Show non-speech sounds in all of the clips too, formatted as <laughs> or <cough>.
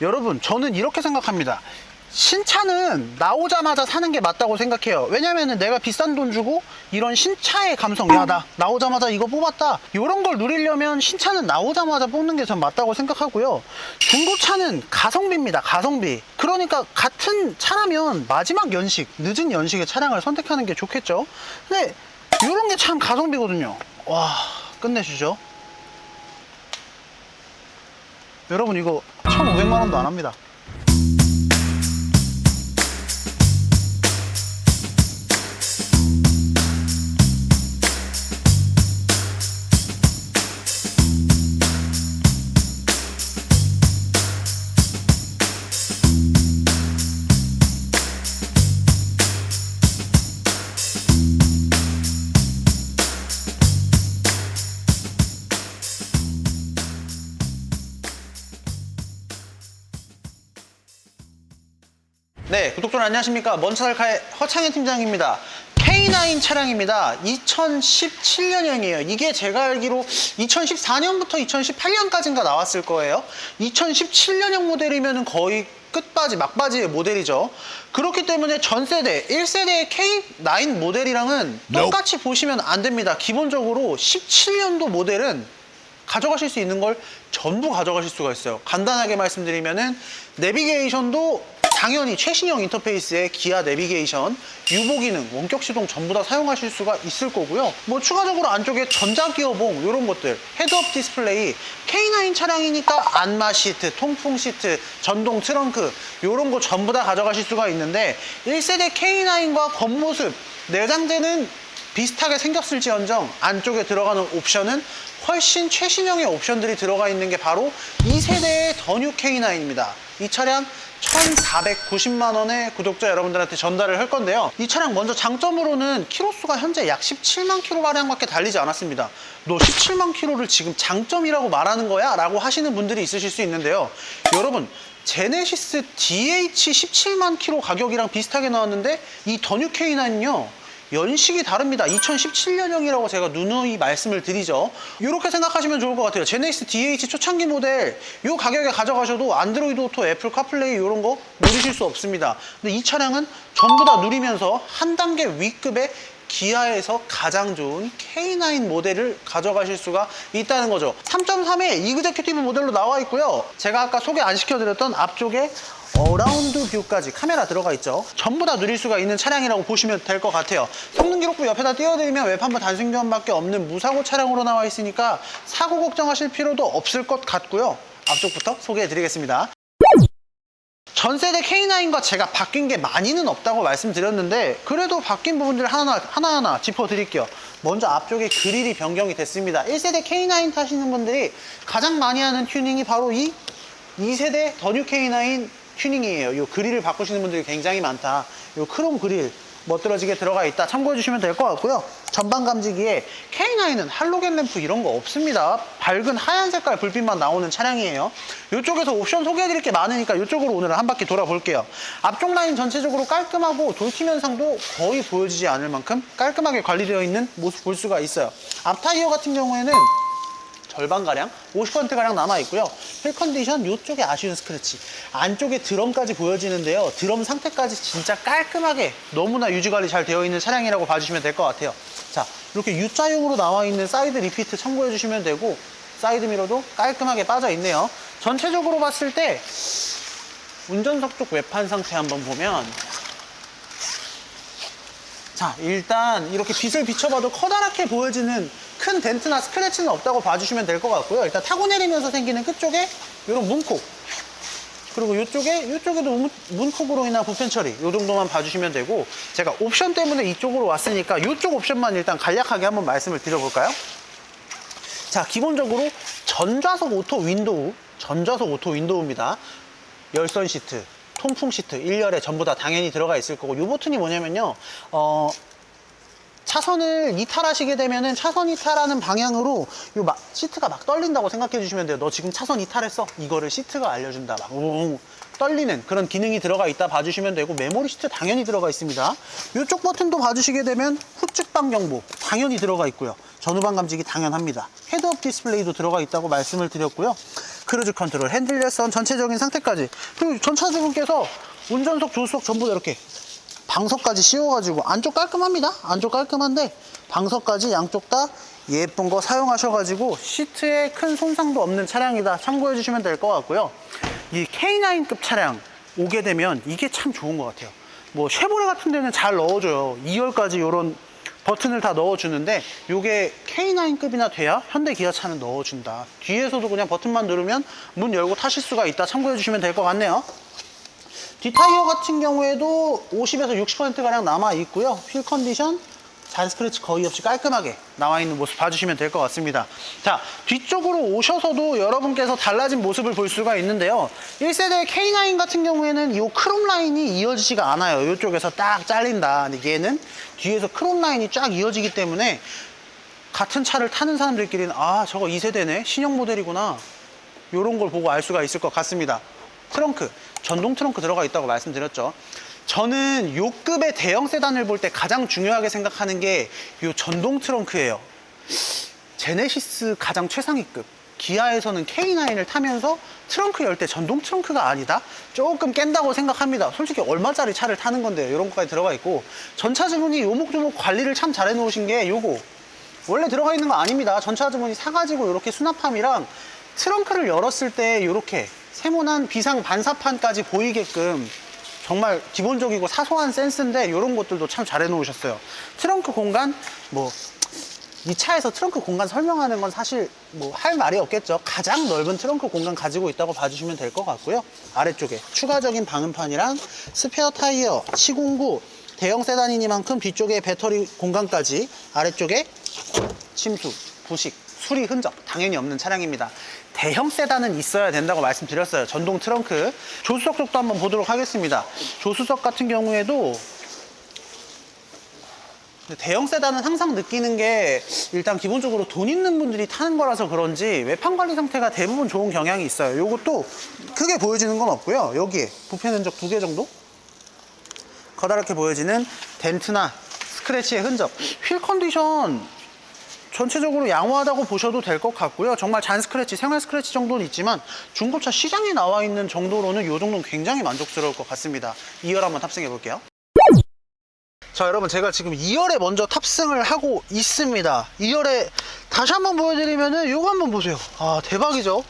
여러분 저는 이렇게 생각합니다. 신차는 나오자마자 사는 게 맞다고 생각해요. 왜냐면은 내가 비싼 돈 주고 이런 신차의 감성, 야, 나 나오자마자 이거 뽑았다. 이런 걸 누리려면 신차는 나오자마자 뽑는 게 전 맞다고 생각하고요. 중고차는 가성비입니다. 가성비. 그러니까 같은 차라면 마지막 연식, 늦은 연식의 차량을 선택하는 게 좋겠죠. 근데 이런 게 참 가성비거든요. 와, 끝내주죠. 여러분 이거 1,500만 원도 안 합니다. 구독자 안녕하십니까. 먼차살카의 허창현 팀장입니다. K9 차량입니다. 2017년형이에요. 이게 제가 알기로 2014년부터 2018년까지인가 나왔을 거예요. 2017년형 모델이면 거의 끝바지, 막바지의 모델이죠. 그렇기 때문에 전 세대, 1세대의 K9 모델이랑은 똑같이 보시면 안 됩니다. 기본적으로 17년도 모델은 가져가실 수 있는 걸 전부 가져가실 수가 있어요. 간단하게 말씀드리면은 내비게이션도 당연히 최신형 인터페이스의 기아 내비게이션, 유보 기능, 원격 시동 전부 다 사용하실 수가 있을 거고요. 뭐 추가적으로 안쪽에 전자 기어봉 이런 것들, 헤드업 디스플레이, K9 차량이니까 안마 시트, 통풍 시트, 전동 트렁크 이런 거 전부 다 가져가실 수가 있는데 1세대 K9과 겉모습, 내장재는 비슷하게 생겼을지언정 안쪽에 들어가는 옵션은 훨씬 최신형의 옵션들이 들어가 있는 게 바로 2세대의 더뉴 K9입니다. 이 차량 1,490만 원에 구독자 여러분들한테 전달을 할 건데요. 이 차량 먼저 장점으로는 키로수가 현재 약 17만 킬로 가량밖에 달리지 않았습니다. 너 17만 킬로를 지금 장점이라고 말하는 거야? 라고 하시는 분들이 있으실 수 있는데요. 여러분 제네시스 DH 17만 킬로 가격이랑 비슷하게 나왔는데 이 더뉴 K9은요. 연식이 다릅니다. 2017년형이라고 제가 누누이 말씀을 드리죠. 이렇게 생각하시면 좋을 것 같아요. 제네시스 DH 초창기 모델 이 가격에 가져가셔도 안드로이드 오토, 애플 카플레이 이런 거 누리실 수 없습니다. 근데 이 차량은 전부 다 누리면서 한 단계 위급의 기아에서 가장 좋은 K9 모델을 가져가실 수가 있다는 거죠. 3.3의 이그제큐티브 모델로 나와 있고요. 제가 아까 소개 안 시켜드렸던 앞쪽에 어라운드 뷰까지 카메라 들어가 있죠. 전부 다 누릴 수가 있는 차량이라고 보시면 될 것 같아요. 성능 기록부 옆에다 띄워드리면 외판부 단순 교환밖에 없는 무사고 차량으로 나와 있으니까 사고 걱정하실 필요도 없을 것 같고요. 앞쪽부터 소개해드리겠습니다. 전세대 K9과 제가 바뀐 게 많이는 없다고 말씀드렸는데 그래도 바뀐 부분들을 하나, 하나하나 짚어드릴게요. 먼저 앞쪽에 그릴이 변경이 됐습니다. 1세대 K9 타시는 분들이 가장 많이 하는 튜닝이 바로 이 2세대 더뉴 K9 튜닝이에요. 이 그릴을 바꾸시는 분들이 굉장히 많다. 이 크롬 그릴 멋들어지게 들어가 있다. 참고해 주시면 될 것 같고요. 전방 감지기에 K9은 할로겐 램프 이런 거 없습니다. 밝은 하얀 색깔 불빛만 나오는 차량이에요. 이쪽에서 옵션 소개해 드릴 게 많으니까 이쪽으로 오늘 한 바퀴 돌아볼게요. 앞쪽 라인 전체적으로 깔끔하고 돌팀 현상도 거의 보여지지 않을 만큼 깔끔하게 관리되어 있는 모습 볼 수가 있어요. 앞 타이어 같은 경우에는 절반가량, 50%가량 남아있고요. 휠 컨디션 이쪽에 아쉬운 스크래치. 안쪽에 드럼까지 보여지는데요. 드럼 상태까지 진짜 깔끔하게 너무나 유지관리 잘 되어 있는 차량이라고 봐주시면 될 것 같아요. 자, 이렇게 U자형으로 나와 있는 사이드 리피트 참고해 주시면 되고, 사이드 미러도 깔끔하게 빠져 있네요. 전체적으로 봤을 때, 운전석 쪽 외판 상태 한번 보면, 자, 일단 이렇게 빛을 비춰봐도 커다랗게 보여지는 큰 덴트나 스크래치는 없다고 봐주시면 될 것 같고요. 일단 타고 내리면서 생기는 끝쪽에 이런 문콕. 그리고 이쪽에, 이쪽에도 문- 문콕으로 인한 부펜 처리. 이 정도만 봐주시면 되고, 제가 옵션 때문에 이쪽으로 왔으니까 이쪽 옵션만 일단 간략하게 한번 말씀을 드려볼까요? 자, 기본적으로 전좌석 오토 윈도우, 전좌석 오토 윈도우입니다. 열선 시트, 통풍 시트, 1열에 전부 다 당연히 들어가 있을 거고, 이 버튼이 뭐냐면요, 어, 차선을 이탈하시게 되면은 차선 이탈하는 방향으로 요 막, 시트가 막 떨린다고 생각해 주시면 돼요. 너 지금 차선 이탈했어? 이거를 시트가 알려준다. 막웅 떨리는 그런 기능이 들어가 있다 봐주시면 되고 메모리 시트 당연히 들어가 있습니다. 이쪽 버튼도 봐주시게 되면 후측방 경보 당연히 들어가 있고요. 전후방 감지기 당연합니다. 헤드업 디스플레이도 들어가 있다고 말씀을 드렸고요. 크루즈 컨트롤, 핸들 열선 전체적인 상태까지 그리고 전차주분께서 운전석, 조수석 전부 다 이렇게 방석까지 씌워가지고 안쪽 깔끔합니다. 안쪽 깔끔한데 방석까지 양쪽 다 예쁜 거 사용하셔가지고 시트에 큰 손상도 없는 차량이다. 참고해 주시면 될 것 같고요. 이 K9급 차량 오게 되면 이게 참 좋은 것 같아요. 뭐 쉐보레 같은 데는 잘 넣어줘요. 2열까지 이런 버튼을 다 넣어주는데 이게 K9급이나 돼야 현대 기아차는 넣어준다. 뒤에서도 그냥 버튼만 누르면 문 열고 타실 수가 있다. 참고해 주시면 될 것 같네요. 뒷타이어 같은 경우에도 50에서 60%가량 남아 있고요. 휠 컨디션 잔 스크래치 거의 없이 깔끔하게 나와 있는 모습 봐주시면 될 것 같습니다. 자, 뒤쪽으로 오셔서도 여러분께서 달라진 모습을 볼 수가 있는데요. 1세대 K9 같은 경우에는 이 크롬 라인이 이어지지가 않아요. 이쪽에서 딱 잘린다. 근데 얘는 뒤에서 크롬 라인이 쫙 이어지기 때문에 같은 차를 타는 사람들끼리는 아, 저거 2세대네. 신형 모델이구나. 이런 걸 보고 알 수가 있을 것 같습니다. 트렁크, 전동 트렁크 들어가 있다고 말씀드렸죠. 저는 요 급의 대형 세단을 볼 때 가장 중요하게 생각하는 게 요 전동 트렁크예요. 제네시스 가장 최상위급. 기아에서는 K9을 타면서 트렁크 열 때 전동 트렁크가 아니다? 조금 깬다고 생각합니다. 솔직히 얼마짜리 차를 타는 건데요. 이런 것까지 들어가 있고. 전차주분이 요목조목 관리를 참 잘 해놓으신 게 요거. 원래 들어가 있는 거 아닙니다. 전차주분이 사가지고 이렇게 수납함이랑 트렁크를 열었을 때 이렇게 세모난 비상 반사판까지 보이게끔 정말 기본적이고 사소한 센스인데 이런 것들도 참 잘 해놓으셨어요. 트렁크 공간 뭐 이 차에서 트렁크 공간 설명하는 건 사실 뭐 할 말이 없겠죠. 가장 넓은 트렁크 공간 가지고 있다고 봐주시면 될 것 같고요. 아래쪽에 추가적인 방음판이랑 스페어 타이어, 시공구, 대형 세단이니만큼 뒤쪽에 배터리 공간까지 아래쪽에 침수, 부식, 수리 흔적 당연히 없는 차량입니다. 대형 세단은 있어야 된다고 말씀드렸어요. 전동 트렁크. 조수석 쪽도 한번 보도록 하겠습니다. 조수석 같은 경우에도 대형 세단은 항상 느끼는 게 일단 기본적으로 돈 있는 분들이 타는 거라서 그런지 외판 관리 상태가 대부분 좋은 경향이 있어요. 요것도 크게 보여지는 건 없고요. 여기에 부패 흔적 두 개 정도? 커다랗게 보여지는 덴트나 스크래치의 흔적. 휠 컨디션 전체적으로 양호하다고 보셔도 될 것 같고요. 정말 잔 스크래치, 생활 스크래치 정도는 있지만 중고차 시장에 나와 있는 정도로는 이 정도는 굉장히 만족스러울 것 같습니다. 2열 한번 탑승해 볼게요. 자 여러분 제가 지금 2열에 먼저 탑승을 하고 있습니다 2열에 다시 한번 보여드리면은 요거 한번 보세요 아 대박이죠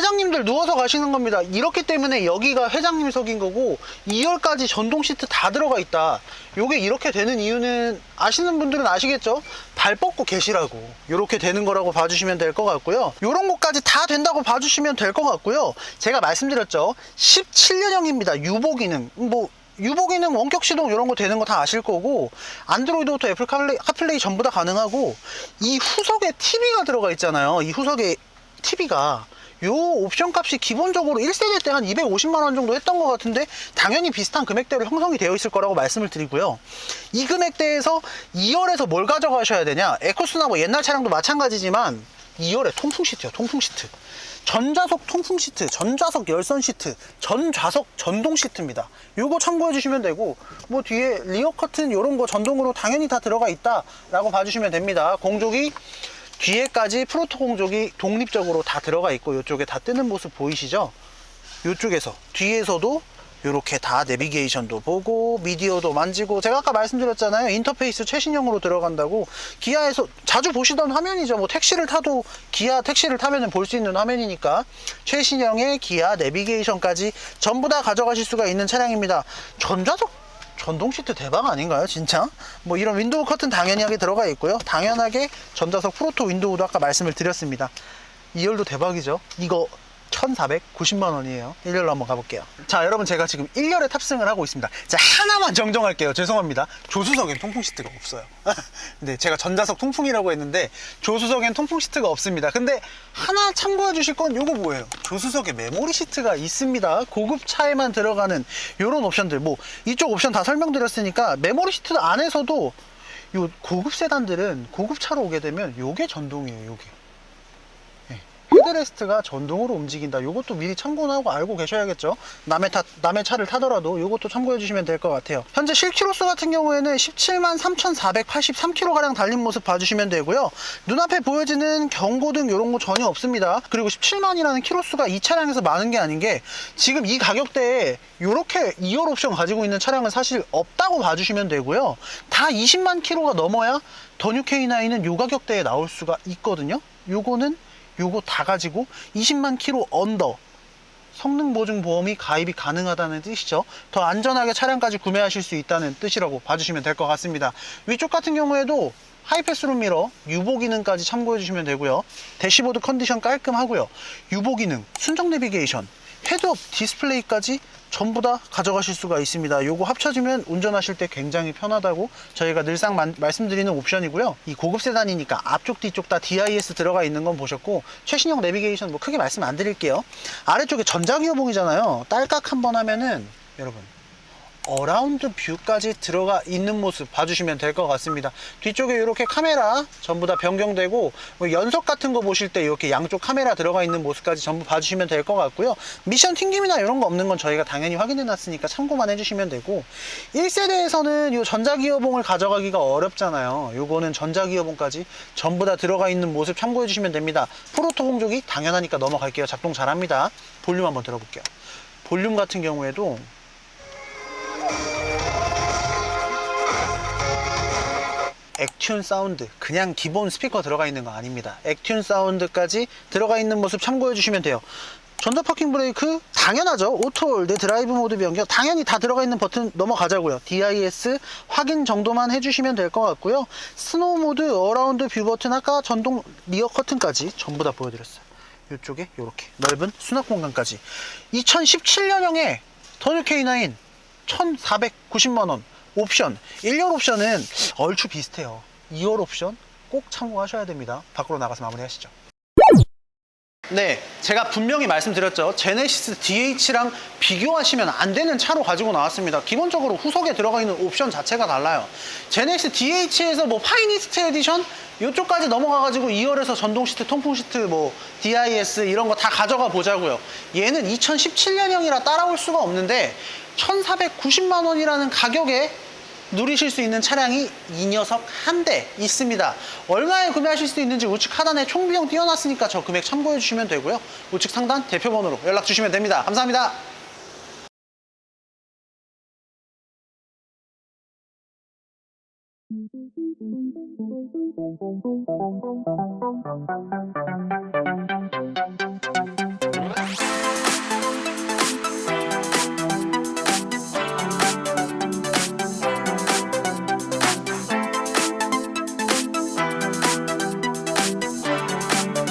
회장님들 누워서 가시는 겁니다. 이렇기 때문에 여기가 회장님석인 거고 2열까지 전동 시트 다 들어가 있다. 요게 이렇게 되는 이유는 아시는 분들은 아시겠죠? 발 뻗고 계시라고. 이렇게 되는 거라고 봐주시면 될 것 같고요. 요런 것까지 다 된다고 봐주시면 될 것 같고요. 제가 말씀드렸죠? 17년형입니다. 유보 기능. 뭐 유보 기능 원격 시동 이런 거 되는 거 다 아실 거고 안드로이드부터 애플 카플레이, 카플레이 전부 다 가능하고 이 후석에 TV가 들어가 있잖아요. 이 후석에 TV가 요 옵션 값이 기본적으로 1세대 때 한 250만 원 정도 했던 것 같은데 당연히 비슷한 금액대로 형성이 되어 있을 거라고 말씀을 드리고요 이 금액대에서 2열에서 뭘 가져가셔야 되냐 에코스나 뭐 옛날 차량도 마찬가지지만 2열에 통풍 시트요 통풍 시트 전자석 통풍 시트, 전자석 열선 시트, 전좌석 전동 시트입니다. 요거 참고해 주시면 되고 뭐 뒤에 리어 커튼 이런 거 전동으로 당연히 다 들어가 있다 라고 봐주시면 됩니다. 공족이 뒤에까지 프로토 공족이 독립적으로 다 들어가 있고 이쪽에 다 뜨는 모습 보이시죠? 이쪽에서 뒤에서도 이렇게 다 내비게이션도 보고 미디어도 만지고 제가 아까 말씀드렸잖아요. 인터페이스 최신형으로 들어간다고 기아에서 자주 보시던 화면이죠. 뭐 택시를 타도 기아 택시를 타면은 볼 수 있는 화면이니까 최신형의 기아 내비게이션까지 전부 다 가져가실 수가 있는 차량입니다. 전자석 전동 시트 대박 아닌가요? 진짜? 뭐 이런 윈도우 커튼 당연하게 들어가 있고요. 당연하게 전자석 프로토 윈도우도 아까 말씀을 드렸습니다. 2열도 대박이죠. 이거 1,490만 원이에요. 1열로 한번 가볼게요. 자, 여러분 제가 지금 1열에 탑승을 하고 있습니다. 자, 하나만 정정할게요. 죄송합니다. 조수석엔 통풍 시트가 없어요. 근데 <laughs> 제가 전자석 통풍이라고 했는데 조수석엔 통풍 시트가 없습니다. 근데 하나 참고해 주실 건 요거 뭐예요? 조수석에 메모리 시트가 있습니다. 고급 차에만 들어가는 요런 옵션들 뭐 이쪽 옵션 다 설명드렸으니까 메모리 시트 안에서도 요 고급 세단들은 고급 차로 오게 되면 요게 전동이에요. 요게. 예. 헤드레스트가 전동으로 움직인다. 이것도 미리 참고하고 알고 계셔야겠죠. 남의 타, 남의 차를 타더라도 이것도 참고해 주시면 될 것 같아요. 현재 실키로수 같은 경우에는 17만 3,483km 가량 달린 모습 봐주시면 되고요. 눈앞에 보여지는 경고등 이런 거 전혀 없습니다. 그리고 17만이라는 키로수가 이 차량에서 많은 게 아닌 게 지금 이 가격대에 이렇게 2열 옵션 가지고 있는 차량은 사실 없다고 봐주시면 되고요. 다 20만 킬로가 넘어야 더뉴 K9은 이 가격대에 나올 수가 있거든요. 요거는 요거 다 가지고 20만 킬로 언더 성능 보증 보험이 가입이 가능하다는 뜻이죠. 더 안전하게 차량까지 구매하실 수 있다는 뜻이라고 봐주시면 될 것 같습니다. 위쪽 같은 경우에도 하이패스룸 미러 유보 기능까지 참고해 주시면 되고요. 대시보드 컨디션 깔끔하고요. 유보 기능, 순정 내비게이션, 헤드업 디스플레이까지 전부 다 가져가실 수가 있습니다. 요거 합쳐지면 운전하실 때 굉장히 편하다고 저희가 늘상 만- 말씀드리는 옵션이고요. 이 고급 세단이니까 앞쪽 뒤쪽 다 DIS 들어가 있는 건 보셨고 최신형 내비게이션 뭐 크게 말씀 안 드릴게요. 아래쪽에 전자기어봉이잖아요. 딸깍 한번 하면은 여러분 어라운드 뷰까지 들어가 있는 모습 봐주시면 될 것 같습니다. 뒤쪽에 이렇게 카메라 전부 다 변경되고 뭐 연석 같은 거 보실 때 이렇게 양쪽 카메라 들어가 있는 모습까지 전부 봐주시면 될 것 같고요. 미션 튕김이나 이런 거 없는 건 저희가 당연히 확인해 놨으니까 참고만 해주시면 되고 1세대에서는 이 전자기어봉을 가져가기가 어렵잖아요. 요거는 전자기어봉까지 전부 다 들어가 있는 모습 참고해 주시면 됩니다. 프로토 공족이 당연하니까 넘어갈게요. 작동 잘합니다. 볼륨 한번 들어볼게요. 볼륨 같은 경우에도 액튠 사운드. 그냥 기본 스피커 들어가 있는 거 아닙니다. 액튠 사운드까지 들어가 있는 모습 참고해 주시면 돼요. 전자 파킹 브레이크 당연하죠. 오토홀드 드라이브 모드 변경 당연히 다 들어가 있는 버튼 넘어가자고요. DIS 확인 정도만 해주시면 될 것 같고요. 스노우 모드 어라운드 뷰 버튼 아까 전동 리어 커튼까지 전부 다 보여드렸어요. 이쪽에 이렇게 넓은 수납 공간까지. 2017년형의 더뉴 K9 1490만원 옵션 1열 옵션은 얼추 비슷해요 2열 옵션 꼭 참고하셔야 됩니다 밖으로 나가서 마무리하시죠 네, 제가 분명히 말씀드렸죠. 제네시스 DH랑 비교하시면 안 되는 차로 가지고 나왔습니다. 기본적으로 후석에 들어가 있는 옵션 자체가 달라요. 제네시스 DH에서 뭐 파이니스트 에디션 이쪽까지 넘어가가지고 2열에서 전동 시트, 통풍 시트, 뭐 DIS 이런 거 다 가져가 보자고요. 얘는 2017년형이라 따라올 수가 없는데 1,490만 원이라는 가격에 누리실 수 있는 차량이 이 녀석 한 대 있습니다. 얼마에 구매하실 수 있는지 우측 하단에 총비용 띄워놨으니까 저 금액 참고해 주시면 되고요. 우측 상단 대표번호로 연락 주시면 됩니다. 감사합니다.